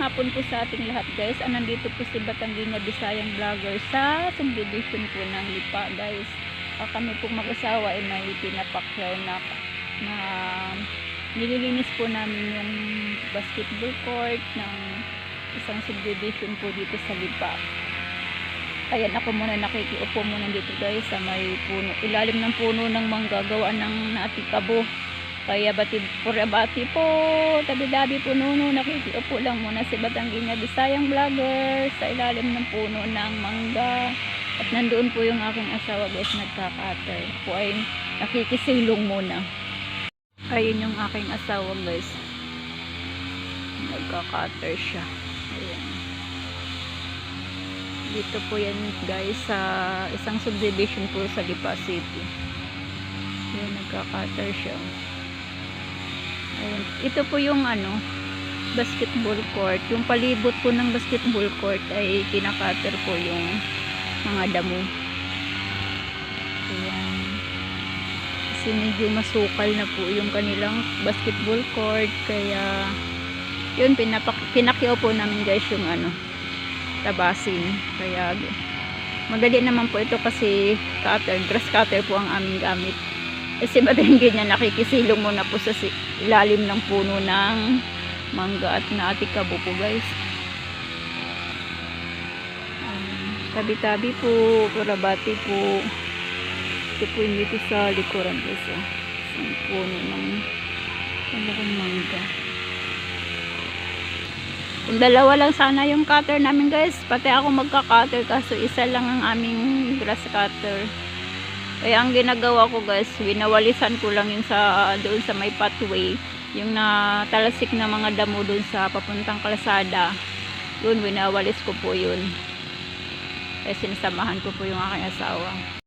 hapon po sa ating lahat guys. Ah, nandito po si Batanggina Bisayang Vlogger sa subdivision po ng Lipa guys. Ah, kami po mag-asawa ay may pinapakyaw na, na nililinis po namin yung basketball court ng isang subdivision po dito sa Lipa. Ayan ako muna nakikiupo muna dito guys sa may puno. Ilalim ng puno ng manggagawa ng natikabo. Kaya batid pura bati po, tabi-dabi po nuno, nakikiupo lang muna si Batanggina Bisayang Vlogger sa ilalim ng puno ng mangga. At nandoon po yung aking asawa guys, nagkakater. Po ay nakikisilong muna. Ayun yung aking asawa guys. Nagkakater siya. Ayan. Dito po yan guys sa isang subdivision po sa Lipa City. Ayan, nagkakater siya. Ayan. Ito po yung ano, basketball court. Yung palibot po ng basketball court ay kinakater po yung mga damo. Ayan. Kasi medyo masukal na po yung kanilang basketball court. Kaya, yun, pinapak pinakyaw po namin guys yung ano, tabasin. Kaya, madali naman po ito kasi cutter, grass cutter po ang aming gamit. Kasi matingin niya nakikisilong muna po sa ilalim ng puno ng mangga at naatikabo po guys. Um, Tabi-tabi po, kurabati po. Ito po yung dito sa likuran guys. Oh. Puno ng talagang mangga. Kung dalawa lang sana yung cutter namin guys. Pati ako magka-cutter kaso isa lang ang aming grass cutter. Kaya ang ginagawa ko guys, winawalisan ko lang yung sa doon sa may pathway, yung natalasik na mga damo doon sa papuntang kalsada. Doon winawalis ko po yun. Kaya sinasamahan ko po yung aking asawa.